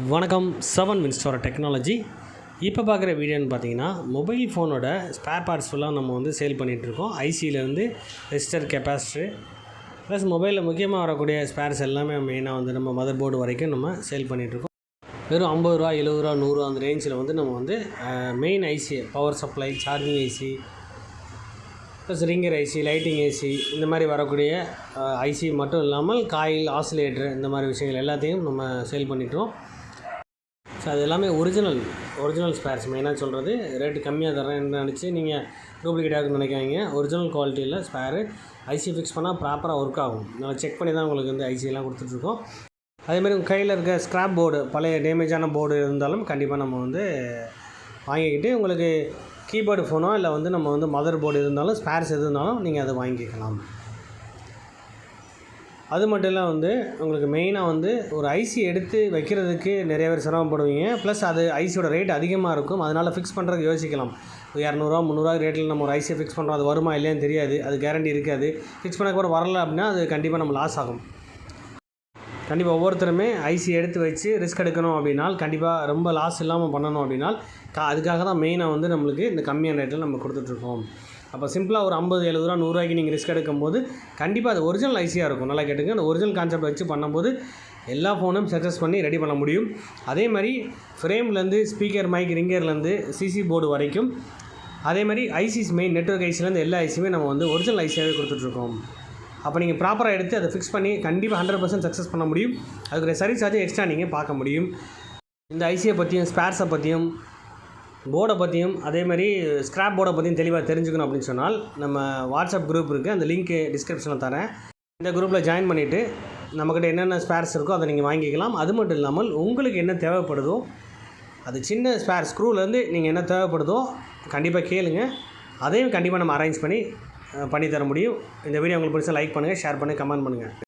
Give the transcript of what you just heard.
வணக்கம் seven வின்ஸ்டோர technology இப்போ பார்க்குற வீடியோன்னு பார்த்தீங்கன்னா மொபைல் ஃபோனோட ஸ்பேர் பார்ட்ஸ் ஃபுல்லாக நம்ம வந்து சேல் பண்ணிகிட்ருக்கோம் ஐசியிலேருந்து ரெஜிஸ்டர் கெப்பாசிட்டர் ப்ளஸ் மொபைலில் முக்கியமாக வரக்கூடிய ஸ்பேர்ஸ் எல்லாமே மெயினாக வந்து நம்ம மதர் போர்டு வரைக்கும் நம்ம சேல் பண்ணிகிட்ருக்கோம் வெறும் ஐம்பது ரூபா எழுபது ரூபா நூறுரூவா அந்த ரேஞ்சில் வந்து நம்ம வந்து main IC power supply charging IC plus ringer IC lighting AC இந்த மாதிரி வரக்கூடிய ஐசி மட்டும் இல்லாமல் காயில் ஆசிலேட்டர் இந்த மாதிரி விஷயங்கள் எல்லாத்தையும் நம்ம சேல் பண்ணிட்டோம் ஸோ அது எல்லாமே ஒரிஜினல் ஒரிஜினல் ஸ்பேர்ஸ் மெயினாக சொல்கிறது ரேட்டு கம்மியாக தரேன்னு நினச்சி நீங்கள் டூப்ளிகேட்டாக நினைக்காதீங்க. ஒரிஜினல் குவாலிட்டியில் ஸ்பேரு ஐசி ஃபிக்ஸ் பண்ணால் ப்ராப்பராக ஒர்க் ஆகும். நாங்கள் செக் பண்ணி தான் உங்களுக்கு வந்து ஐசியெல்லாம் கொடுத்துட்ருக்கோம் அதேமாதிரி உங்கள் கையில் இருக்க ஸ்க்ராப் போர்டு பழைய டேமேஜான போர்டு இருந்தாலும் கண்டிப்பாக நம்ம வந்து வாங்கிக்கிட்டு உங்களுக்கு கீபோர்டு ஃபோனோ இல்லை வந்து நம்ம வந்து மதர் போர்டு இருந்தாலும் ஸ்பேர்ஸ் எது இருந்தாலும் நீங்கள் அதை வாங்கிக்கலாம். அது மட்டும் இல்லை வந்து உங்களுக்கு மெயினாக வந்து ஒரு ஐசி எடுத்து வைக்கிறதுக்கு நிறைய பேர் சிரமப்படுவீங்க. ப்ளஸ் அது ஐசியோட ரேட் அதிகமாக இருக்கும். அதனால் ஃபிக்ஸ் பண்ணுறதுக்கு யோசிக்கலாம். இரநூறுவா முந்நூறுவா ரேட்டில் நம்ம ஒரு ஐசியை ஃபிக்ஸ் பண்ணுறோம் அது வருமா இல்லையான்னு தெரியாது. அது கேரண்டி இருக்காது. ஃபிக்ஸ் பண்ண கூட வரல அப்படின்னா அது கண்டிப்பாக நம்ம லாஸ் ஆகும். கண்டிப்பாக ஒவ்வொருத்தருமே ஐசி எடுத்து வச்சு ரிஸ்க் எடுக்கணும் அப்படின்னா கண்டிப்பாக ரொம்ப லாஸ் இல்லாமல் பண்ணணும் அப்படின்னா கா அதுக்காக தான் மெயினாக வந்து நம்மளுக்கு இந்த கம்மியான ரேட்டில் நம்ம கொடுத்துட்ருக்கோம் அப்போ சிம்பிளாக ஒரு ஐம்பது எழுபது ரூபா நூறுரூவாய்க்கு நீங்கள் ரிஸ்க் எடுக்கும்போது கண்டிப்பாக அது ஒரிஜினல் ஐசியாக இருக்கும். நல்லா கேட்டுங்க அந்த ஒரிஜினல் கான்செப்ட் வச்சு பண்ணும்போது எல்லா ஃபோனும் சக்ஸஸ் பண்ணி ரெடி பண்ண முடியும். அதே மாதிரி ஃப்ரேம்லேருந்து ஸ்பீக்கர் மைக் ரிங்கர்லேருந்து சிசி போர்டு வரைக்கும் அதே மாதிரி ஐசிஸ் மெயின் நெட்ஒர்க் ஐசிலேருந்து எல்லா ஐசியுமே நம்ம வந்து ஒரிஜினல் ஐசியாகவே கொடுத்துட்ருக்கோம். அப்போ நீங்கள் ப்ராப்பராக எடுத்து அதை ஃபிக்ஸ் பண்ணி கண்டிப்பாக ஹண்ட்ரட் பர்சன்ட் சக்ஸஸ் பண்ண முடியும். அதுக்கு சர்வீஸ் சார்ஜ் எக்ஸ்ட்ரா நீங்கள் பார்க்க முடியும். இந்த ஐசியை பற்றியும் ஸ்பேர்ஸை பற்றியும் போர்டை பற்றியும் அதே மாதிரி ஸ்க்ராப் போர்டை பற்றியும் தெளிவாக தெரிஞ்சுக்கணும் அப்படின்னு சொன்னால் நம்ம வாட்ஸ்அப் குரூப் இருக்குது அந்த லிங்க்கு டிஸ்கிரிப்ஷனில் தரேன். இந்த குரூப்பில் ஜாயின் பண்ணிவிட்டு நம்மக்கிட்ட என்னென்ன ஸ்பேர்ஸ் இருக்கோ அதை நீங்கள் வாங்கிக்கலாம். அது மட்டும் இல்லாமல் உங்களுக்கு என்ன தேவைப்படுதோ அது சின்ன ஸ்பேர் ஸ்க்ரூலேருந்து நீங்கள் என்ன தேவைப்படுதோ கண்டிப்பாக கேளுங்க. அதையும் கண்டிப்பாக நம்ம அரேஞ்ச் பண்ணி பண்ணித்தர பண்ணி தர முடியும். இந்த வீடியோ உங்களுக்கு பிடிச்சா லைக் பண்ணுங்கள் ஷேர் பண்ணுங்கள் கமெண்ட் பண்ணுங்கள்